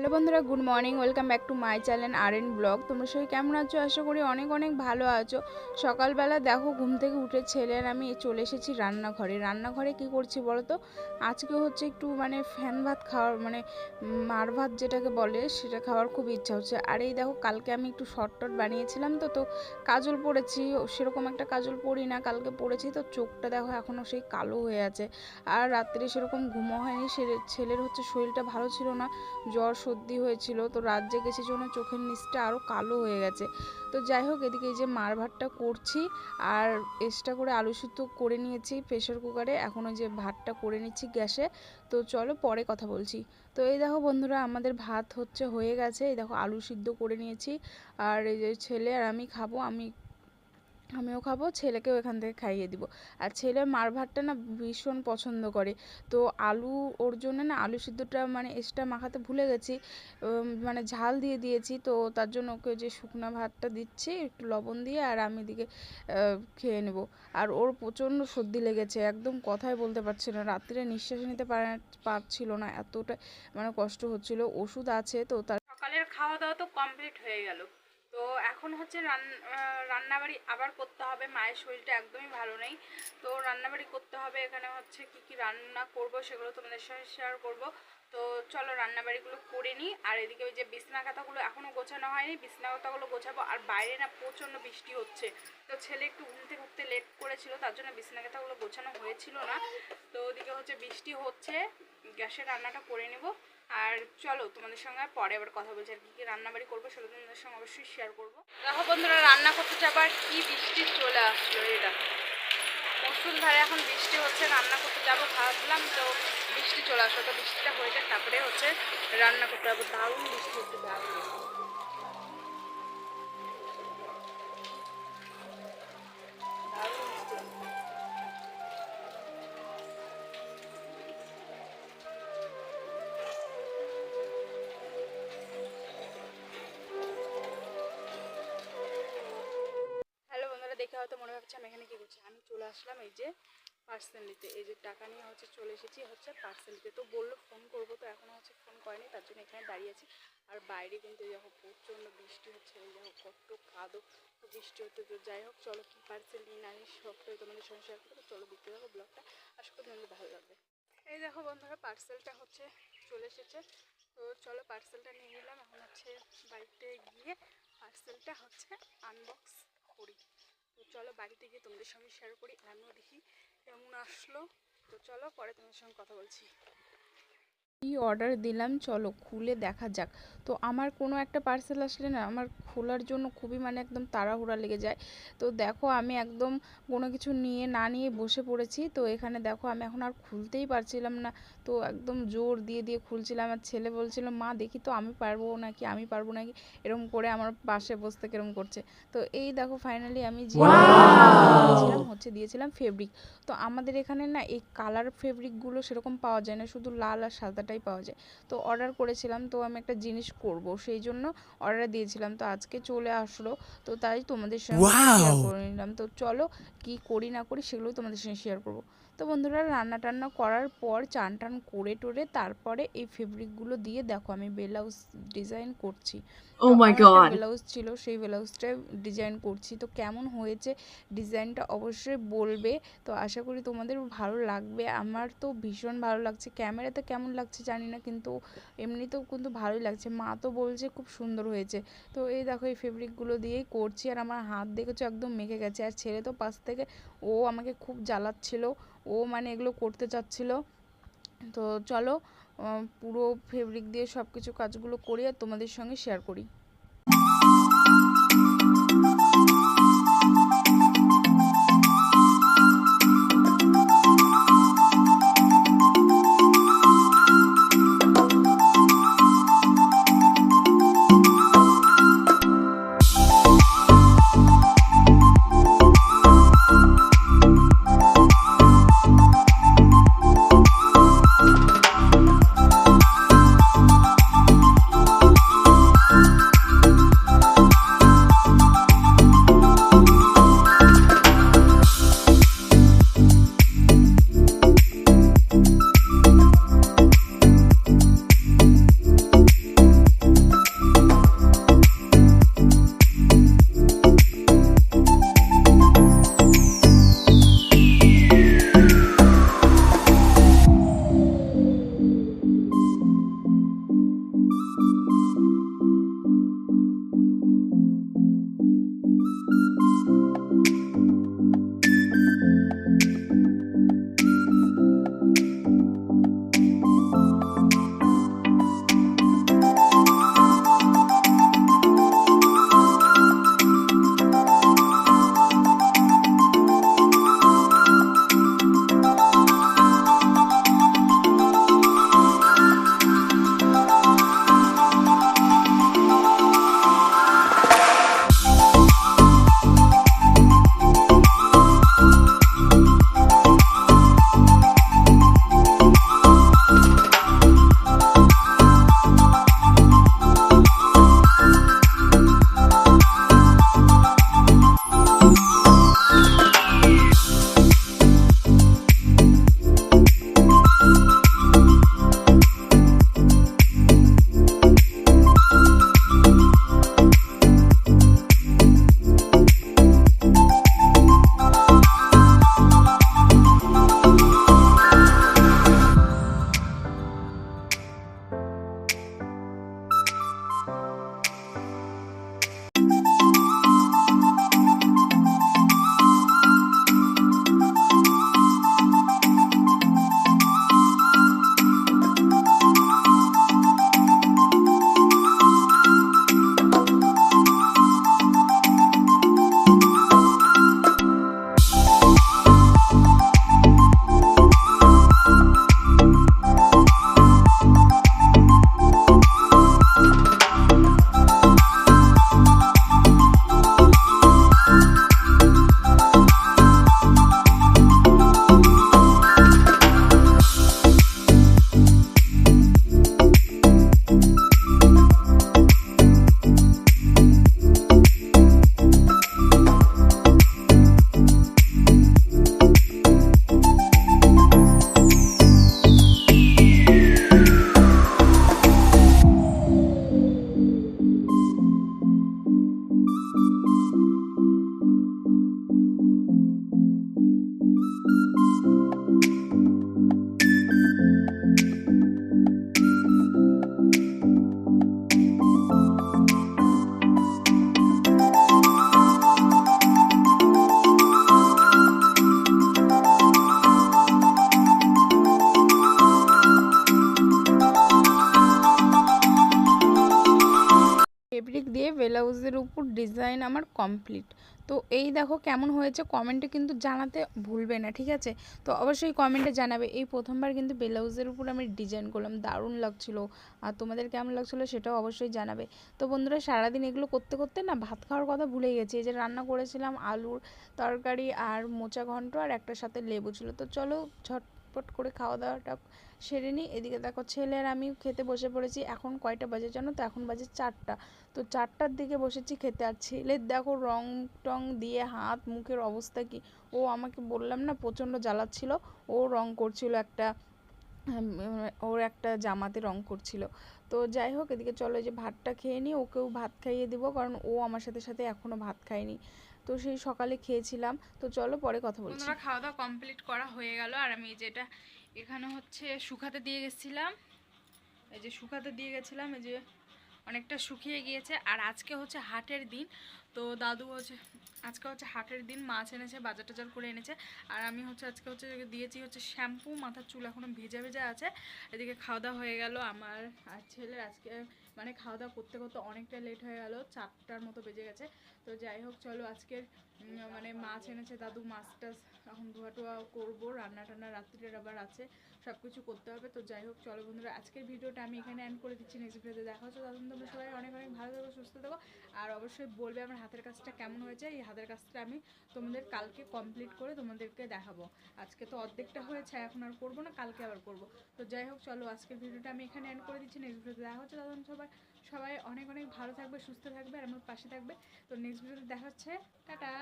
Hello বন্ধুরা, good morning, welcome back to my channel R N blog. তোমরা সবাই কেমন আছো? আশা করি অনেক অনেক ভালো আছো। সকালবেলা দেখো, ঘুম থেকে উঠে ছেলে আর আমি চলে এসেছি রান্নাঘরে। রান্নাঘরে কি করছি বলো তো? আজকে হচ্ছে একটু মানে ফ্যান ভাত খাওয়ার মানে মার ভাত যেটাকে বলে, সেটা খাওয়ার খুব ইচ্ছা হচ্ছে। আর এই দেখো, কালকে আমি একটু শর্ট টট বানিয়েছিলাম তো তো কাজল পড়েছি। সেরকম একটা কাজল পড়ি না, কালকে পড়েছি তো চোখটা দেখো এখনও সেই কালো হয়ে আছে। আর রাত্রে সেরকম ঘুমো হয়নি সে- ছেলের হচ্ছে শরীরটা ভালো ছিল না, জ্বর সর্দি হয়েছিল, তো রাত জেগেছে জন্য চোখের নিচটা আরও কালো হয়ে গেছে। তো যাই হোক, এদিকে এই যে মার ভাতটা করছি, আর এক্সট্রা করে আলু সিদ্ধ করে নিয়েছি প্রেশার কুকারে এখন ওই যে ভাতটা করে নিচ্ছি গ্যাসে। তো চলো পরে কথা বলছি। তো এই দেখো বন্ধুরা, আমাদের ভাত হচ্ছে হয়ে গেছে। এই দেখো আলু সিদ্ধ করে নিয়েছি। আর এই যে ছেলে আর আমি খাব, আমি আমিও খাব, ছেলেকেও এখান থেকে খাইয়ে দিব। আর ছেলে মার ভাতটা না ভীষণ পছন্দ করে। তো আলু ওর জন্য না আলু সিদ্ধটা মানে এক্সট্রা মাখাতে ভুলে গেছি। মানে ঝাল দিয়ে দিয়েছি, তো তার জন্য ওকে যে শুকনো ভাতটা দিচ্ছি, একটু লবণ দিয়ে আর আমি এদিকে খেয়ে নেব। আর ওর প্রচণ্ড সর্দি লেগেছে, একদম কথাই বলতে পারছে না। রাত্রে নিঃশ্বাস নিতে পারে- পারছিল না, এতটা মানে কষ্ট হচ্ছিল। ওষুধ আছে তো তার সকালের খাওয়া দাওয়া তো কমপ্লিট হয়ে গেল। তো এখন হচ্ছে রান রান্নাবাড়ি আবার করতে হবে। মায়ের শরীরটা একদমই ভালো নেই। তো রান্নাবাড়ি করতে হবে। এখানে হচ্ছে কি কি রান্না করব সেগুলো তোমাদের সাথে শেয়ার করব। তো চলো রান্নাবাড়িগুলো করে নিই। আর এদিকে ওই যে বিছনা কাঁথাগুলো এখনও গোছানো হয়নি। বিছনা কাঁথাগুলো গোছাবো। আর বাইরে না প্রচণ্ড বৃষ্টি হচ্ছে। তো ছেলে একটু ঘুম থেকে উঠতে লেট করেছিল, তার জন্য বিছনা কাঁথাগুলো গোছানো হয়েছিল না। তো ওদিকে হচ্ছে বৃষ্টি হচ্ছে। গ্যাসে রান্নাটা করে নেব। আর চলো, তোমাদের সঙ্গে পরে আবার কথা বলছি। আর কি কি রান্না বাড়ি করব সেটা তোমাদের সঙ্গে অবশ্যই শেয়ার করব। দেখো বন্ধুরা, রান্না করতে যাবার কি বৃষ্টি চলে আসলো এটা মুসুলধারে এখন বৃষ্টি হচ্ছে, রান্না করতে যাব। ভাবলাম তো বৃষ্টি চলে আসলো, তো বৃষ্টিটা হয়ে যাক, তারপরে হচ্ছে রান্না করতে যাব। দারুণ বৃষ্টি হচ্ছে দারুণ দেখে হয়তো ভাবছে, আমি এখানে কী করছি? আমি চলে আসলাম এই যে পার্সেল নিতে এই যে টাকা নিয়ে হচ্ছে চলে এসেছি হচ্ছে পার্সেল নিতে তো বলল ফোন করব, তো এখনও হচ্ছে ফোন করেনি, তার জন্য এখানে দাঁড়িয়ে আছি। আর বাইরে কিন্তু দেখো প্রচণ্ড বৃষ্টি হচ্ছে, এই দেখো কত কাদো বৃষ্টি হচ্ছে। তো যাই হোক, চলো কী পার্সেল নিয়ে না সবটাই তোমাদের সঙ্গে শেয়ার করব। চলো দেখতে থাকো ব্লগটা। আশা করি তোমাদের ভালো লাগবে। এই দেখো বন্ধুরা, পার্সেলটা হচ্ছে চলে এসেছে। তো চলো পার্সেলটা নিয়ে নিলাম। এখন হচ্ছে বাড়িতে গিয়ে পার্সেলটা হচ্ছে আনবক্স করি। চলো বাড়িতে গিয়ে তোমাদের সঙ্গে শেয়ার করি, আমিও দেখি কেমন আসলো। তো চলো পরে তোমাদের সঙ্গে কথা বলছি। কি অর্ডার দিলাম চলো খুলে দেখা যাক। তো আমার কোনো একটা পার্সেল আসলে না আমার খোলার জন্য খুবই মানে একদম তাড়াহুড়া লেগে যায়। তো দেখো আমি একদম কোনো কিছু নিয়ে না নিয়ে বসে পড়েছি। তো এখানে দেখো আমি এখন আর খুলতেই পারছিলাম না। তো একদম জোর দিয়ে দিয়ে খুলছিলাম। আর ছেলে বলছিল মা দেখি তো আমি পারব নাকি আমি পারব নাকি? এরকম করে আমার পাশে বসতে কেরম করছে। তো এই দেখো ফাইনালি আমি যে হচ্ছে দিয়েছিলাম ফেব্রিক তো আমাদের এখানে না এই কালার ফেব্রিকগুলো সেরকম পাওয়া যায় না। শুধু লাল আর সাদাটাই পাওয়া যায়। তো অর্ডার করেছিলাম তো আমি একটা জিনিস করব সেই জন্য অর্ডার দিয়েছিলাম। তো আজকে চলে আসলো তো তাই তোমাদের সঙ্গে শেয়ার করে নিলাম। তো চলো কি করি না করি সেগুলো তোমাদের সঙ্গে শেয়ার করব। তো বন্ধুরা রান্না টান্না করার পর চান টান করে টোরে তারপরে এই ফেব্রিকগুলো দিয়ে দেখো আমি ব্লাউজ ডিজাইন করছি। Oh my god. ব্লাউজ ছিল সেই ব্লাউজটা ডিজাইন করছি। তো কেমন হয়েছে ডিজাইনটা অবশ্যই বলবে। তো আশা করি তোমাদের ভালো লাগবে। আমার তো ভীষণ ভালো লাগছে। ক্যামেরাতে কেমন লাগছে জানি না কিন্তু এমনিতেও কিন্তু ভালোই লাগছে। মা তো বলছে খুব সুন্দর হয়েছে। তো এই দেখো এই ফেব্রিকগুলো দিয়েই করছি। আর আমার হাত দেখেছ একদম মেখে গেছে। আর ছেলে তো পাশ থেকে ও আমাকে খুব জ্বালাচ্ছিল। ও মানে এগুলো করতে চাচ্ছিলো। তো চলো পুরো ফেব্রিক দিয়ে সব কিছু কাজগুলো করি তোমাদের সঙ্গে শেয়ার করি। ব্লাউজের উপর ডিজাইন আমার কমপ্লিট। তো এই দেখো কেমন হয়েছে কমেন্টে কিন্তু জানাতে ভুলবে না, ঠিক আছে? তো অবশ্যই কমেন্টে জানাবে। এই প্রথমবার কিন্তু ব্লাউজের উপর আমি ডিজাইন করলাম, দারুণ লাগছিল। আর তোমাদের কেমন লাগছিল সেটাও অবশ্যই জানাবে। তো বন্ধুরা, সারাদিন এগুলো করতে করতে না ভাত খাওয়ার কথা ভুলে গেছি। এই যে রান্না করেছিলাম আলুর তরকারি আর মোচা ঘন্ট আর একটার সাথে লেবু ছিল। তো চলো ঝটপট করে খাওয়া দাওয়াটা সেরে নিই। এদিকে দেখো ছেলে আর আমি খেতে বসে পড়েছি। এখন কয়টা বাজে জানো তো? এখন বাজে চারটা। তো চারটার দিকে বসেছি খেতে। আর ছেলের দেখো রং টং দিয়ে হাত মুখের অবস্থা কি? ও আমাকে বললাম না, প্রচণ্ড জ্বালাচ্ছিল। ও রং করছিল একটা ওর একটা জামাতে রং করছিল। তো যাই হোক, এদিকে চলো যে ভাতটা খেয়ে নিই। ওকেও ভাত খাইয়ে দিব। কারণ ও আমার সাথে সাথে এখনও ভাত খায়নি। তো সেই সকালে খেয়েছিলাম। তো চলো পরে কথা বলছি। খাওয়া দাওয়া কমপ্লিট করা হয়ে গেল। আর আমি যেটা এখানে হচ্ছে শুকাতে দিয়ে গেছিলাম। এই যে শুকাতে দিয়ে গেছিলাম, এই যে অনেকটা শুকিয়ে গিয়েছে। আর আজকে হচ্ছে হাটের দিন। তো দাদু হচ্ছে, আজকে হচ্ছে হাটের দিন, মাছ এনেছে, বাজার টাজার করে এনেছে। আর আমি হচ্ছে আজকে হচ্ছে দিয়েছি হচ্ছে শ্যাম্পু, মাথার চুল এখনও ভেজা ভেজা আছে। এদিকে খাওয়া দাওয়া হয়ে গেল। আমার আর ছেলের আজকে মানে খাওয়া দাওয়া করতে করতে অনেকটা লেট হয়ে গেল, চারটার মতো বেজে গেছে। তো যাই হোক, চলো আজকের মানে মাছ এনেছে দাদু মাছ টাছ এখন ধোয়া টোয়া করব রান্না টান্না রাত্রির আবার আছে। সব কিছু করতে হবে। তো যাই হোক, চলো বন্ধুরা, আজকের ভিডিওটা আমি এখানে এন্ড করে দিচ্ছি নেক্সট ভিডিওতে দেখা হচ্ছে। তখন তোমরা সবাই অনেক অনেক ভালো থাকো, সুস্থ থাকো। আর অবশ্যই বলবে আমার হাতের কাজটা কেমন হয়েছে। এই হাতের কাজটা আমি তোমাদের কালকে কমপ্লিট করে তোমাদেরকে দেখাবো। আজকে তো অর্ধেকটা হয়েছে, এখন আর করব না, কালকে আবার করব। তো যাই হোক, চলো আজকের ভিডিওটা আমি এখানে এন্ড করে দিচ্ছি নেক্সট ভিডিওতে দেখা হচ্ছে। তখন সবাই সবাই অনেক অনেক ভালো থাকবে, সুস্থ থাকবে, আর আমার পাশে থাকবে। তো নেক্সট ভিডিওতে দেখা হচ্ছে। টাটা!